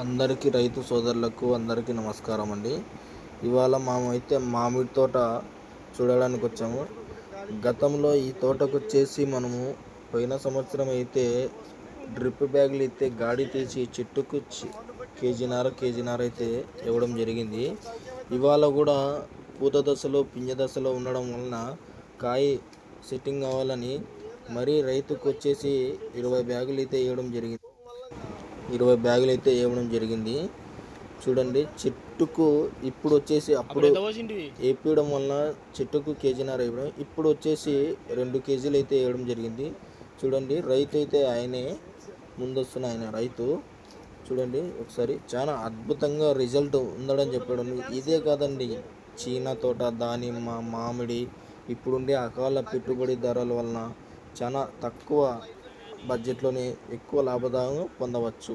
అందరికీ రైతు సోదరులకు అందరికీ నమస్కారం అండి. ఇవాళ మేమైతే మామిడి తోట చూడడానికి వచ్చాము. గతంలో ఈ తోటకు వచ్చేసి మనము పోయిన సంవత్సరం అయితే డ్రిప్ బ్యాగులు అయితే గాడి తీసి చెట్టుకు కేజీనార కేజీనార అయితే ఇవ్వడం జరిగింది. ఇవాళ కూడా పూత దశలో పింజ దశలో ఉండడం వలన కాయ సెట్టింగ్ అవ్వాలని మరీ రైతుకు వచ్చేసి ఇరవై బ్యాగులు అయితే ఇవ్వడం జరిగింది. ఇరవై బ్యాగులు అయితే ఇవ్వడం జరిగింది. చూడండి చెట్టుకు ఇప్పుడు వచ్చేసి అప్పుడు వేపించడం వలన చెట్టుకు కేజీన్నర ఇవ్వడం. ఇప్పుడు వచ్చేసి రెండు కేజీలు అయితే వేయడం జరిగింది. చూడండి రైతు అయితే ఆయనే ముందొస్తున్న ఆయన రైతు. చూడండి ఒకసారి చాలా అద్భుతంగా రిజల్ట్ ఉందని చెప్పడం. ఇదే కాదండి చీనా తోట దానిమ్మ మామిడి ఇప్పుడుండే అకాల పెట్టుబడి ధరల వలన చాలా తక్కువ బడ్జెట్లోనే ఎక్కువ లాభదాయం పొందవచ్చు.